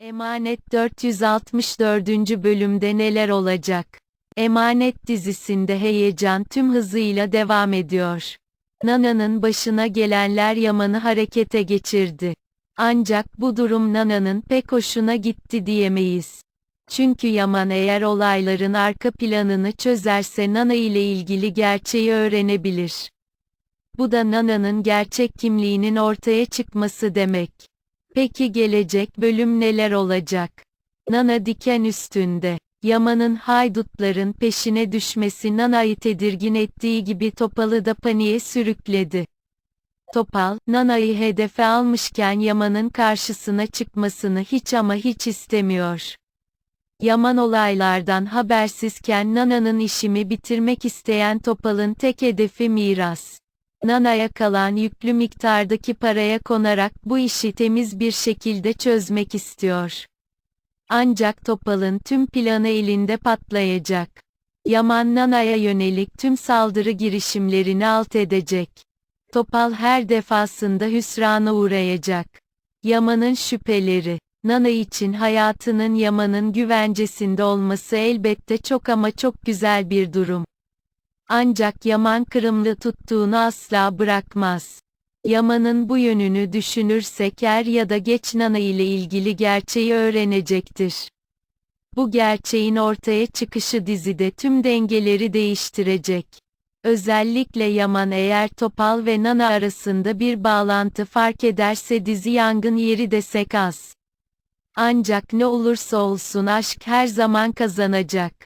Emanet 464. bölümde neler olacak? Emanet dizisinde heyecan tüm hızıyla devam ediyor. Nana'nın başına gelenler Yaman'ı harekete geçirdi. Ancak bu durum Nana'nın pek hoşuna gitti diyemeyiz. Çünkü Yaman eğer olayların arka planını çözerse Nana ile ilgili gerçeği öğrenebilir. Bu da Nana'nın gerçek kimliğinin ortaya çıkması demek. Peki gelecek bölüm neler olacak? Nana diken üstünde. Yaman'ın haydutların peşine düşmesi Nana'yı tedirgin ettiği gibi Topal'ı da paniğe sürükledi. Topal, Nana'yı hedefe almışken Yaman'ın karşısına çıkmasını hiç ama hiç istemiyor. Yaman olaylardan habersizken Nana'nın işimi bitirmek isteyen Topal'ın tek hedefi miras. Nana'ya kalan yüklü miktardaki paraya konarak bu işi temiz bir şekilde çözmek istiyor. Ancak Topal'ın tüm planı elinde patlayacak. Yaman Nana'ya yönelik tüm saldırı girişimlerini alt edecek. Topal her defasında hüsrana uğrayacak. Yaman'ın şüpheleri Nana için hayatının Yaman'ın güvencesinde olması elbette çok ama çok güzel bir durum. Ancak Yaman Kırımlı tuttuğunu asla bırakmaz. Yaman'ın bu yönünü düşünürsek er ya da geç Nana ile ilgili gerçeği öğrenecektir. Bu gerçeğin ortaya çıkışı dizide tüm dengeleri değiştirecek. Özellikle Yaman eğer Topal ve Nana arasında bir bağlantı fark ederse dizi yangın yeri desek az. Ancak ne olursa olsun aşk her zaman kazanacak.